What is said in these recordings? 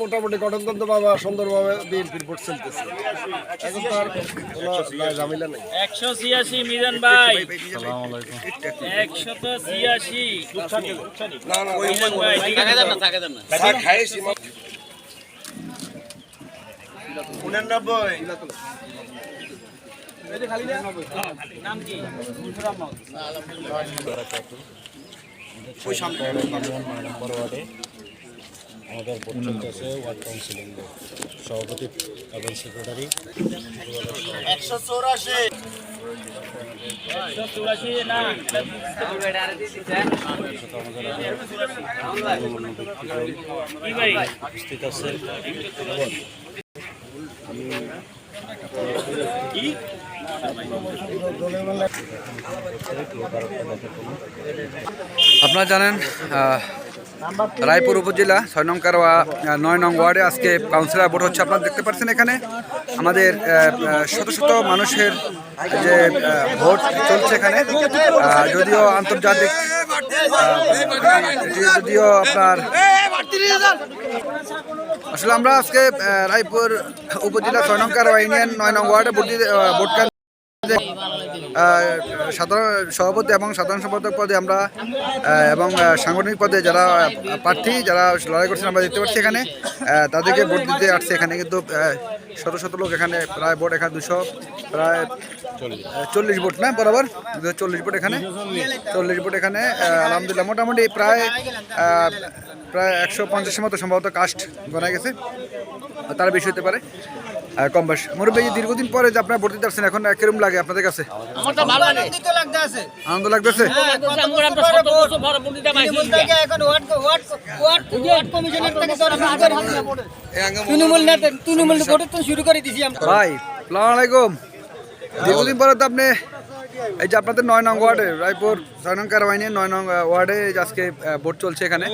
মোটামুটি গঠনতন্ত্র বাবা সুন্দরভাবে বিএনপির ভোট চলতেছে এখন তো কোনো ঝামেলা নেই একশো ছিয়াশি মিজান ভাই ছিয়াশি মিজান ভাই ঠিক আছে নাম কি? নম্বর ওয়ার্ডে আমাদের ভোট চলতেছে ওয়ার্ড কাউন্সিলিং সভাপতি এবং সেক্রেটারি। একশো চুরাশি। না? উপস্থিত আছে আপনারা জানেন রায়পুর উপজেলা ছয় নং আহ, নয় নং ওয়ার্ডে আজকে কাউন্সিলর ভোট হচ্ছে। আপনারা দেখতে পাচ্ছেন এখানে আমাদের শত শত মানুষের যে ভোট চলছে এখানে। যদিও আন্তর্জাতিক যদিও আপনার আসলে আমরা আজকে রায়পুর উপজেলা ছয় নং ইউনিয়ন নয় নং ওয়ার্ডে ভোট সাধারণ সভাপতি এবং সাধারণ সম্পাদক পদে আমরা এবং সাংগঠনিক পদে যারা প্রার্থী, যারা লড়াই করছেন আমরা দেখতে পাচ্ছি এখানে। তাদেরকে ভোট দিতে আসছে এখানে কিন্তু শত শত লোক এখানে, প্রায় ভোট এখানে দুশো, প্রায় চল্লিশ ভোট, না? বরাবর? চল্লিশ ভোট এখানে, চল্লিশ ভোট এখানে আলহামদুলিল্লাহ। মোটামুটি প্রায় প্রায় একশো পঞ্চাশের মতো সম্ভবত কাস্ট গনা গেছে। তার বেশি হতে পারে কম বেশ। মুরব্বী, দীর্ঘদিন পরে যে আপনার ভোট দিতে আসছেন, এখন কিরম লাগে। আপনাদের কাছে? আনন্দ লাগতেছে? ভাই সালাম আলাইকুম। দীর্ঘদিন পরে তো আপনি এই যে আপনাদের নয় নং ওয়ার্ডে রায়পুর ছয় নং কারবাইনি নয় নং ওয়ার্ডে আজকে ভোট চলছে এখানে।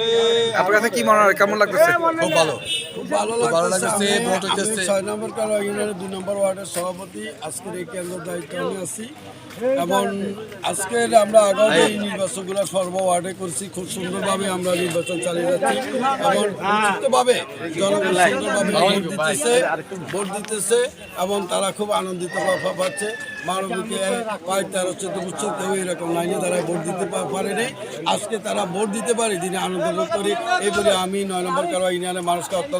আপনার কাছে কি মনে হয়? কেমন লাগতেছে? খুব ভালো। খুব ভালো লাগছে ভোট হচ্ছে ছয় নম্বর কালো ইউনিয়নের দুই নম্বর ওয়ার্ডের সভাপতি আজকের এই কেন্দ্রের দায়িত্ব আমি আছি। এবং আজকের আমরা আগামী এই নির্বাচনগুলো সর্ব ওয়ার্ডে করছি খুব সুন্দরভাবে আমরা নির্বাচন চালিয়ে যাচ্ছি। এবং নিশ্চিতভাবে জনগণ সুন্দরভাবে ভোট দিতেছে ভোট দিতেছে এবং তারা খুব আনন্দিত পাচ্ছে। মানবীকে প্রায় তেরো চোদ্দ বছর কেউ এরকম লাইনে তারা ভোট দিতে পারেনি। আজকে তারা ভোট দিতে পারে যিনি আনন্দ করি এই বলে আমি নয় নম্বর কারও ইউনিয়নের মানুষকে অত্যন্ত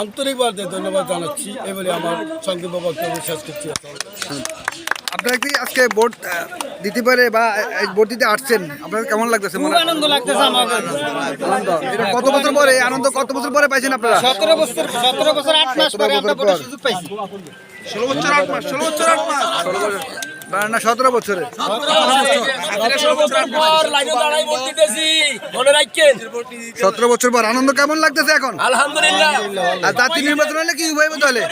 আন্তরিকভাবে ধন্যবাদ জানাচ্ছি এই বলে আমার সংক্ষিপ্ত বক্তব্য শেষ করছি। আপনারা কি আজকে ভোট দিতে পারে বা এই ভোট দিতে আসছেন? আপনার কেমন লাগতেছে মনে আনন্দ লাগতেছে আনন্দ। এটা কত বছর পরে এই আনন্দ কত বছর পরে পাইছেন আপনারা? সতেরো বছর সতেরো বছর আট মাস পরে আমরা ভোটের সুযোগ পাইছি। না, না সতেরো বছরে। সতেরো বছর পর আনন্দ কেমন লাগতেছে এখন? আলহামদুলিল্লাহ আর জাতীয় নির্বাচন হলে কি হইবে তাহলে